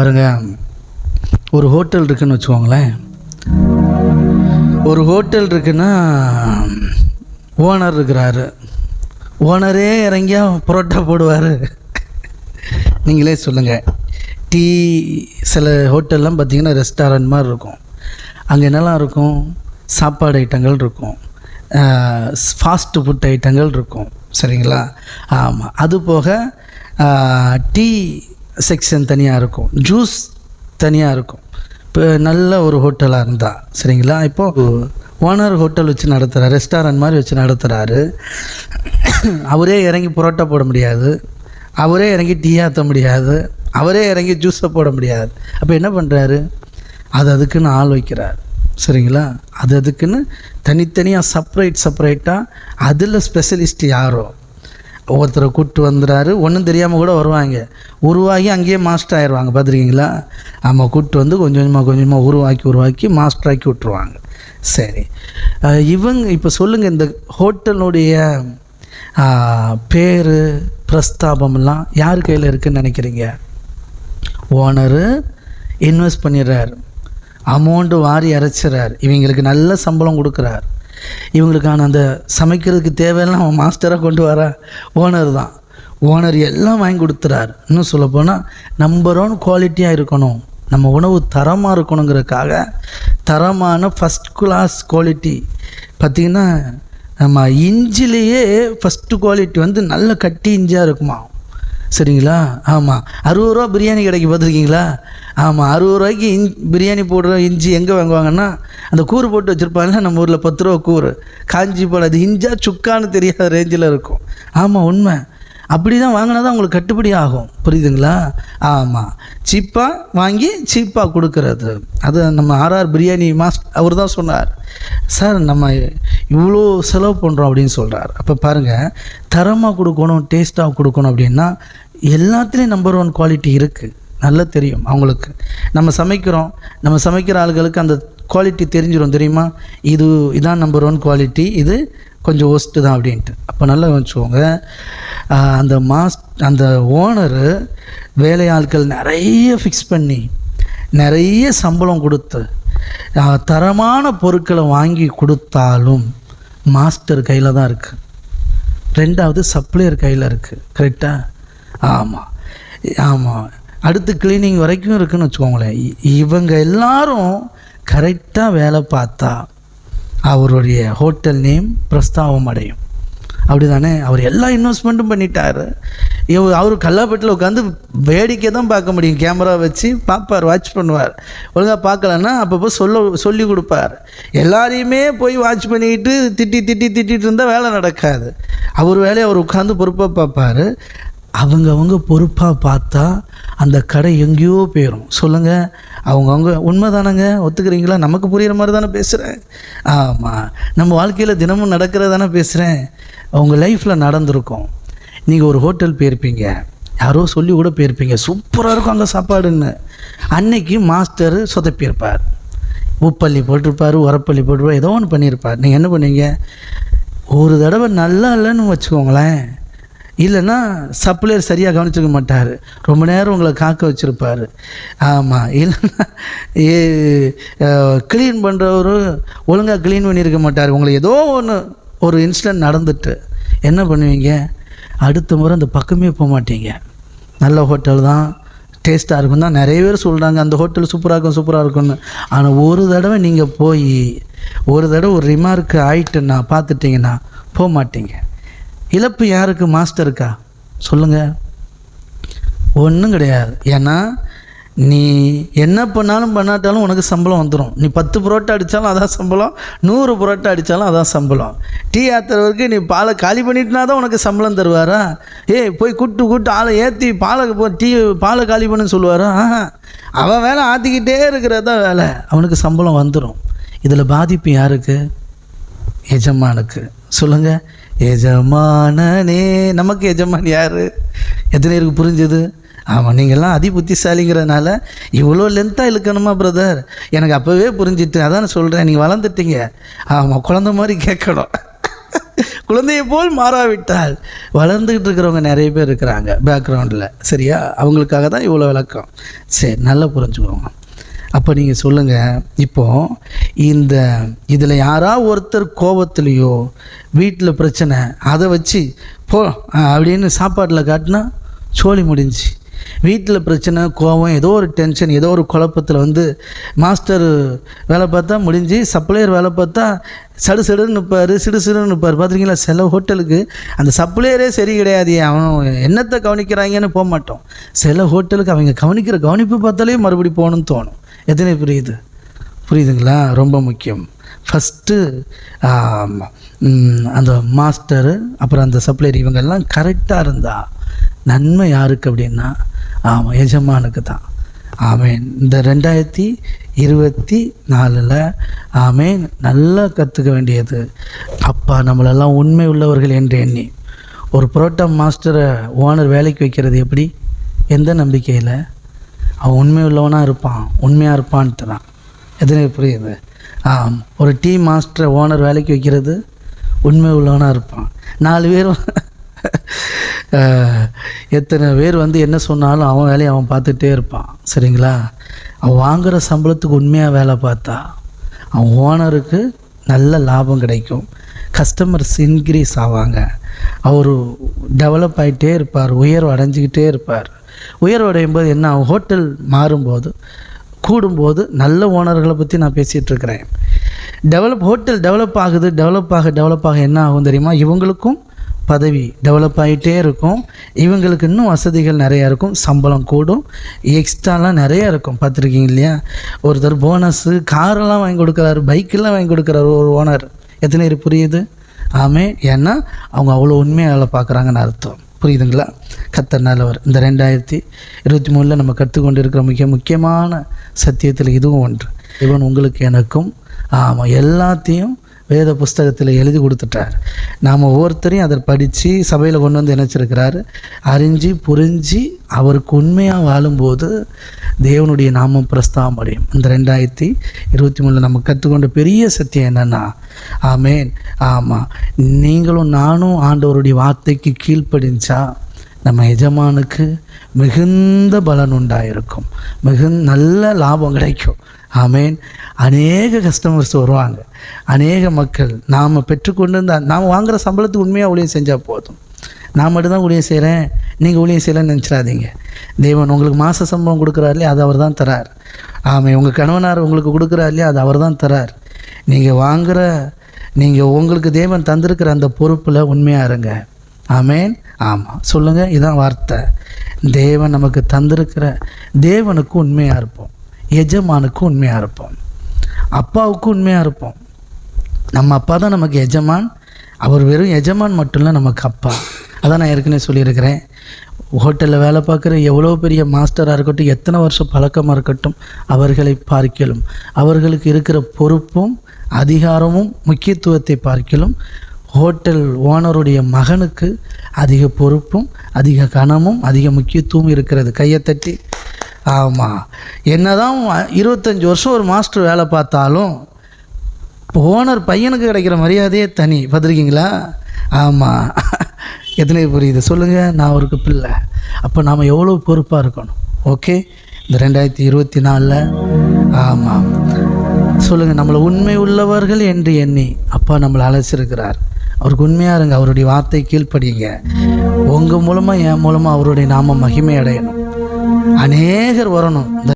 பாருங்கள் ஒரு ஹோட்டல் இருக்குன்னு வச்சுக்கோங்களேன். ஒரு ஹோட்டல் இருக்குன்னா ஓனர் இருக்கிறாரு. ஓனரே இறங்கியா புரோட்டா போடுவார். நீங்களே சொல்லுங்கள் டீ சில ஹோட்டல்லாம் பார்த்தீங்கன்னா ரெஸ்டாரண்ட் மாதிரி இருக்கும். அங்கே என்னெல்லாம் இருக்கும்? சாப்பாடு ஐட்டங்கள் இருக்கும். ஃபாஸ்ட் ஃபுட் ஐட்டங்கள் இருக்கும். சரிங்களா? ஆமாம் அது போக டீ செக்ஷன் தனியாக இருக்கும். ஜூஸ் தனியாக இருக்கும். இப்போ நல்ல ஒரு ஹோட்டலாக இருந்தால் சரிங்களா? இப்போது ஓனர் ஹோட்டல் வச்சு நடத்துகிறார் ரெஸ்டாரண்ட் மாதிரி வச்சு நடத்துகிறாரு அவரே இறங்கி புரோட்டா போட முடியாது. அவரே இறங்கி டீ ஆற்ற முடியாது. அவரே இறங்கி ஜூஸை போட முடியாது. அப்போ என்ன பண்ணுறாரு அது அதுக்குன்னு ஆள் வைக்கிறார். சரிங்களா? அது அதுக்குன்னு தனித்தனியாக செப்பரேட் செப்பரேட்டாக அதில் ஸ்பெஷலிஸ்ட் யாரோ ஒவ்வொருத்தரை கூப்பிட்டு வந்துடுறாரு. ஒன்றும் தெரியாமல் கூட வருவாங்க. உருவாகி அங்கேயே மாஸ்டர் ஆயிடுவாங்க. பார்த்துருக்கீங்களா? ஆமாம் கூப்பிட்டு வந்து கொஞ்சம் கொஞ்சமாக கொஞ்சமாக உருவாக்கி உருவாக்கி மாஸ்டராக்கி விட்ருவாங்க சரி. இவங்க இப்போ சொல்லுங்கள் இந்த ஹோட்டலுடைய பேர் பிரஸ்தாபம்லாம் யார் கையில் இருக்குன்னு நினைக்கிறீங்க? ஓனரு இன்வெஸ்ட் பண்ணிடுறாரு. அமௌண்ட்டு வாரி இறைச்சிறார் இவங்களுக்கு நல்ல சம்பளம் கொடுக்குறார். இவங்களுக்கான அந்த சமைக்கிறதுக்கு தேவையெல்லாம் அவன் மாஸ்டராக கொண்டு வர ஓனர் தான். ஓனர் எல்லாம் வாங்கி கொடுத்துறாரு. இன்னும் சொல்லப்போனால் நம்பர் ஒன் குவாலிட்டியாக இருக்கணும். நம்ம உணவு தரமாக இருக்கணுங்கிறதுக்காக தரமான ஃபஸ்ட் கிளாஸ் குவாலிட்டி பார்த்திங்கன்னா நம்ம இஞ்சிலேயே ஃபஸ்ட்டு குவாலிட்டி வந்து நல்ல கட்டி இஞ்சியாக இருக்குமா சரிங்களா? ஆமாம் அறுபது ரூபா பிரியாணி கடைக்கு பார்த்துருக்கீங்களா? ஆமாம் அறுபது ரூபாய்க்கு இன் பிரியாணி போடுற இஞ்சி எங்கே வாங்குவாங்கன்னா அந்த கூறு போட்டு வச்சுருப்பாங்க நம்ம ஊரில் பத்து ரூபா கூறு. காஞ்சி போல் அது இஞ்சா சுக்கான்னு தெரியாத ரேஞ்சில் இருக்கும். ஆமாம் உண்மை. அப்படி தான் வாங்கினா தான் உங்களுக்கு கட்டுப்படி ஆகும். புரியுதுங்களா? ஆமாம் சீப்பாக வாங்கி சீப்பாக கொடுக்கறது. அது நம்ம ஆர்ஆர் பிரியாணி மாஸ்ட் அவர் தான் சொன்னார். சார் நம்ம இவ்வளோ செலவு பண்ணுறோம் அப்படின்னு சொல்கிறார் அப்போ பாருங்கள் தரமாக கொடுக்கணும் டேஸ்ட்டாக கொடுக்கணும் அப்படின்னா எல்லாத்துலேயும் நம்பர் ஒன் குவாலிட்டி இருக்குது நல்லா தெரியும் அவங்களுக்கு. நம்ம சமைக்கிறோம். நம்ம சமைக்கிற ஆளுகளுக்கு அந்த குவாலிட்டி தெரிஞ்சிடும் தெரியுமா? இது இதான் நம்பர் ஒன் குவாலிட்டி இது கொஞ்சம் ஒஸ்ட்டு தான் அப்படின்ட்டு. அப்போ நல்லா வச்சுக்கோங்க அந்த மாஸ் அந்த ஓனரு வேலையாட்கள் நிறைய ஃபிக்ஸ் பண்ணி நிறைய சம்பளம் கொடுத்து தரமான பொருட்களை வாங்கி கொடுத்தாலும் மாஸ்டர் கையில் தான் இருக்குது ரெண்டாவது சப்ளையர் கையில் இருக்குது கரெக்டாக ஆமாம் ஆமாம் அடுத்து க்ளீனிங் வரைக்கும் இருக்குதுன்னு வச்சுக்கோங்களேன். இ- இவங்க எல்லாரும் கரெக்டாக வேலை பார்த்தா அவருடைய ஹோட்டல் நேம் பிரஸ்தாபம் அடையும். அப்படி தானே அவர் எல்லா இன்வெஸ்ட்மெண்ட்டும் பண்ணிட்டார். இவர் அவர் கல்லாப்பட்டில் உட்காந்து வேடிக்கை தான் பார்க்க முடியும். கேமரா வச்சு பார்ப்பார் வாட்ச் பண்ணுவார். ஒழுங்காக பார்க்கலன்னா அப்பப்போ சொல்ல சொல்லி கொடுப்பார். எல்லாரையுமே போய் வாட்ச் பண்ணிக்கிட்டு திட்டி திட்டி திட்டிகிட்டு இருந்தால் வேலை நடக்காது. அவர் வேலையை அவர் உட்காந்து பொறுப்பாக பார்ப்பார். அவங்கவங்க பொறுப்பாக பார்த்தா அந்த கடை எங்கேயோ போயிடும் சொல்லுங்கள் அவங்கவுங்க உண்மை தானேங்க ஒத்துக்கிறீங்களா? நமக்கு புரிகிற மாதிரி தானே பேசுகிறேன் ஆமாம் நம்ம வாழ்க்கையில் தினமும் நடக்கிறதானே பேசுகிறேன் உங்கள் லைஃப்பில் நடந்திருக்கும். நீங்கள் ஒரு ஹோட்டல் போயிருப்பீங்க. யாரோ சொல்லி கூட போயிருப்பீங்க. சூப்பராக இருக்கும் அங்கே சாப்பாடுன்னு. அன்னைக்கு மாஸ்டர் சொதப்பியிருப்பார். உப்பள்ளி போட்டிருப்பார் உரப்பள்ளி போட்டிருப்பார் ஏதோ ஒன்று பண்ணியிருப்பார். நீங்கள் என்ன பண்ணீங்க? ஒரு தடவை நல்லா இல்லைன்னு வச்சுக்கோங்களேன். இல்லைன்னா சப்ளையர் சரியாக கவனிச்சிருக்க மாட்டார். ரொம்ப நேரம் உங்களை காக்க வச்சுருப்பார். ஆமாம் இல்லைன்னா க்ளீன் பண்ணுறவர் ஒழுங்காக க்ளீன் பண்ணியிருக்க மாட்டார். உங்களை ஏதோ ஒன்று ஒரு இன்சிடென்ட் நடந்துட்டு என்ன பண்ணுவீங்க? அடுத்த முறை அந்த பக்கமே போக மாட்டீங்க. நல்ல ஹோட்டல் தான் டேஸ்ட்டாக இருக்கும் தான் நிறைய பேர் சொல்கிறாங்க அந்த ஹோட்டல் சூப்பராக இருக்கும் சூப்பராக இருக்கும்னு. ஆனால் ஒரு தடவை நீங்கள் போய் ஒரு தடவை ஒரு ரிமார்க்கு ஆயிட்டுன்னா பார்த்துட்டிங்கன்னா போக மாட்டீங்க. இழப்பு யாருக்கு? மாஸ்டருக்கா? சொல்லுங்கள் ஒன்றும் கிடையாது. ஏன்னா நீ என்ன பண்ணாலும் பண்ணாட்டாலும் உனக்கு சம்பளம் வந்துடும் நீ பத்து புரோட்டா அடித்தாலும் அதான் சம்பளம் நூறு புரோட்டா அடித்தாலும் அதான் சம்பளம். டீ ஆத்துறவருக்கு நீ பாலை காலி பண்ணிட்டுனா தான் உனக்கு சம்பளம் தருவாரா? ஏய் போய் கூட்டு கூட்டு ஆளை ஏற்றி பாலை போ டீ பாலை காலி பண்ணுன்னு சொல்லுவாரா? ஆஹா. அவன் வேலை ஆற்றிக்கிட்டே இருக்கிறது தான் வேலை. அவனுக்கு சம்பளம் வந்துடும் இதில் பாதிப்பு யாருக்கு? எஜமானுக்கு. சொல்லுங்கள் எஜமானனே. நமக்கு எஜமான் யார்? எத்தனை பேருக்கு புரிஞ்சது? ஆமாம் நீங்கள்லாம் அதி புத்திசாலிங்கிறனால இவ்வளோ லென்த்தாக இழுக்கணுமா பிரதர் எனக்கு அப்போவே புரிஞ்சிட்டு அதான் சொல்கிறேன் நீங்கள் வளர்ந்துட்டீங்க. ஆமாம் குழந்த மாதிரி கேட்கணும். குழந்தையை போல் மாறாவிட்டால். வளர்ந்துக்கிட்டு இருக்கிறவங்க நிறைய பேர் இருக்கிறாங்க பேக்ரவுண்டில் சரியா? அவங்களுக்காக தான் இவ்வளோ விளக்கம். சரி நல்லா புரிஞ்சுக்கோங்க. அப்போ நீங்கள் சொல்லுங்கள் இப்போது இந்த இதில் யாரா ஒருத்தர் கோபத்துலேயோ வீட்டில் பிரச்சனை அதை வச்சு போ அப்படின்னு சாப்பாட்டில் காட்டினா சோழி முடிஞ்சு வீட்டில் பிரச்சனை கோபம் ஏதோ ஒரு டென்ஷன் ஏதோ ஒரு குழப்பத்தில் வந்து மாஸ்டர் வேலை பார்த்தா முடிஞ்சு சப்ளையர் வேலை பார்த்தா சடு சடுன்னு நிற்பார் சிடு சிடுன்னு நிற்பார் பார்த்துருக்கீங்களா சில ஹோட்டலுக்கு அந்த சப்ளையரே சரி கிடையாது. அவன் என்னத்தை கவனிக்கிறாங்கன்னு போக மாட்டோம். சில ஹோட்டலுக்கு அவங்க கவனிக்கிற கவனிப்பு பார்த்தாலே மறுபடி போகணும்னு தோணும். எத்தனை புரியுது புரியுதுங்களா? ரொம்ப முக்கியம். ஃபஸ்ட்டு அந்த மாஸ்டரு அப்புறம் அந்த சப்ளையர் இவங்கெல்லாம் கரெக்டாக இருந்தால் நன்மை யாருக்கு அப்படின்னா ஆமாம் எஜமானுக்கு தான். ஆமேன். இந்த ரெண்டாயிரத்தி இருபத்தி நாலில் ஆமேன் நல்லா கற்றுக்க வேண்டியது. அப்பா நம்மளெல்லாம் உண்மை உள்ளவர்கள் என்று எண்ணி ஒரு புரோட்டா மாஸ்டரை ஓனர் வேலைக்கு வைக்கிறது எப்படி? எந்த நம்பிக்கையில்? அவன் உண்மை உள்ளவனாக இருப்பான் உண்மையாக இருப்பான்ட்டு தான். எதுனே புரியுது? ஆம் ஒரு டீ மாஸ்டரை ஓனர் வேலைக்கு வைக்கிறது உண்மை உள்ளவனாக இருப்பான். நாலு பேர் எத்தனை பேர் வந்து என்ன சொன்னாலும் அவன் வேலையை அவன் பார்த்துட்டே இருப்பான். சரிங்களா? அவன் வாங்குகிற சம்பளத்துக்கு உண்மையாக வேலை பார்த்தா அவன் ஓனருக்கு நல்ல லாபம் கிடைக்கும். கஸ்டமர்ஸ் இன்க்ரீஸ் ஆவாங்க. அவர் டெவலப் ஆகிட்டே இருப்பார் உயர்வு அடைஞ்சிக்கிட்டே இருப்பார். உயர்வு அடையும் போது என்ன ஆகும்? ஹோட்டல் மாறும்போது கூடும்போது நல்ல ஓனர்களை பற்றி நான் பேசிகிட்டு இருக்கிறேன் டெவலப் ஹோட்டல் டெவலப் ஆகுது. டெவலப் ஆக டெவலப் ஆக என்ன ஆகும் தெரியுமா? இவங்களுக்கும் பதவி டெவலப் ஆகிட்டே இருக்கும். இவங்களுக்கு இன்னும் வசதிகள் நிறையா இருக்கும். சம்பளம் கூடும். எக்ஸ்ட்ராலாம் நிறையா இருக்கும். பார்த்துருக்கீங்க இல்லையா? ஒருத்தர் போனஸு காரெல்லாம் வாங்கி கொடுக்குறாரு. பைக்கெல்லாம் வாங்கி கொடுக்குறாரு ஒரு ஓனர் எத்தனை பேர் புரியுது? ஆமே. ஏன்னா அவங்க அவ்வளோ உண்மையாக வேலை பார்க்குறாங்கன்னு அர்த்தம். புரியுதுங்களா? கத்தர் நல்லவர். இந்த ரெண்டாயிரத்தி இருபத்தி மூணில் நம்ம கற்றுக்கொண்டு இருக்கிற மிக முக்கியமான சத்தியத்தில் இதுவும் ஒன்று. இவன் உங்களுக்கு எனக்கும் ஆமாம் எல்லாத்தையும் வேத புஸ்தகத்தில் எழுதி கொடுத்துட்டார். நாம் ஒவ்வொருத்தரையும் அதை படித்து சபையில் கொண்டு வந்து இணைச்சிருக்கிறாரு அறிஞ்சு புரிஞ்சு அவருக்கு உண்மையாக வாழும்போது தேவனுடைய நாமம் பிரஸ்தாபம் அடையும். இந்த ரெண்டாயிரத்தி இருபத்தி மூணில் நம்ம கற்றுக்கொண்ட பெரிய சத்தியம் என்னென்னா ஆமேன் ஆமாம் நீங்களும் நானும் ஆண்டவருடைய வார்த்தைக்கு கீழ்ப்படிஞ்சா நம்ம எஜமானுக்கு மிகுந்த பலன் உண்டாயிருக்கும். மிகு நல்ல லாபம் கிடைக்கும். ஆமேன். அநேக கஸ்டமர்ஸ் வருவாங்க. அநேக மக்கள். நாம் பெற்றுக்கொண்டு இருந்த நாம் வாங்குகிற சம்பளத்துக்கு உண்மையாக ஊழியம் செஞ்சால் போதும். நான் மட்டும்தான் ஊழியம் செய்கிறேன் நீங்கள் ஊழியம் செய்யலைன்னு நினச்சிடாதீங்க. தேவன் உங்களுக்கு மாத சம்பளம் கொடுக்குறாரு இல்லையா அது அவர் தான் தரார். ஆமாம் உங்கள் கணவனார் உங்களுக்கு கொடுக்குறாரு இல்லையா அது அவர் தான் தரார். நீங்கள் வாங்குகிற நீங்கள் உங்களுக்கு தேவன் தந்திருக்கிற அந்த பொறுப்பில் உண்மையாக இருங்க. ஆமேன். ஆமாம் சொல்லுங்கள் இதுதான் வார்த்தை. தேவன் நமக்கு தந்திருக்கிற தேவனுக்கு உண்மையாக இருப்போம். எஜமானுக்கு உண்மையாக இருப்போம். அப்பாவுக்கு உண்மையாக இருப்போம். நம்ம அப்பா தான் நமக்கு எஜமான். அவர் வெறும் எஜமான் மட்டும் இல்லை நமக்கு அப்பா. அதான் நான் ஏற்கனவே சொல்லியிருக்கிறேன். ஹோட்டலில் வேலை பார்க்குற எவ்வளோ பெரிய மாஸ்டராக இருக்கட்டும் எத்தனை வருஷம் பழக்கமாக இருக்கட்டும் அவர்களை பார்க்கலும் அவர்களுக்கு இருக்கிற பொறுப்பும் அதிகாரமும் முக்கியத்துவத்தை பார்க்கலும் ஹோட்டல் ஓனருடைய மகனுக்கு அதிக பொறுப்பும் அதிக கனமும் அதிக முக்கியத்துவம் இருக்கிறது. கையை தட்டி ஆமாம் என்ன தான் இருபத்தஞ்சி வருஷம் ஒரு மாஸ்டர் வேலை பார்த்தாலும் ஓனர் பையனுக்கு கிடைக்கிற மரியாதையே தனி. பார்த்துருக்கீங்களா? ஆமாம் எத்தனை புரியுது? சொல்லுங்கள் நான் அவருக்கு பிள்ளை. அப்போ நாம் எவ்வளோ பொறுப்பாக இருக்கணும்? ஓகே? இந்த ரெண்டாயிரத்தி இருபத்தி நாலில். ஆமாம் சொல்லுங்கள் நம்மளை உண்மை உள்ளவர்கள் என்று எண்ணி அப்பா நம்மளை அழைச்சிருக்கிறார். அவருக்கு உண்மையாக இருங்க. அவருடைய வார்த்தை கீழ்ப்படிங்க உங்கள் மூலமாக என் மூலமாக அவருடைய நாம மகிமை அடையணும். அநேகர் வரணும். இந்த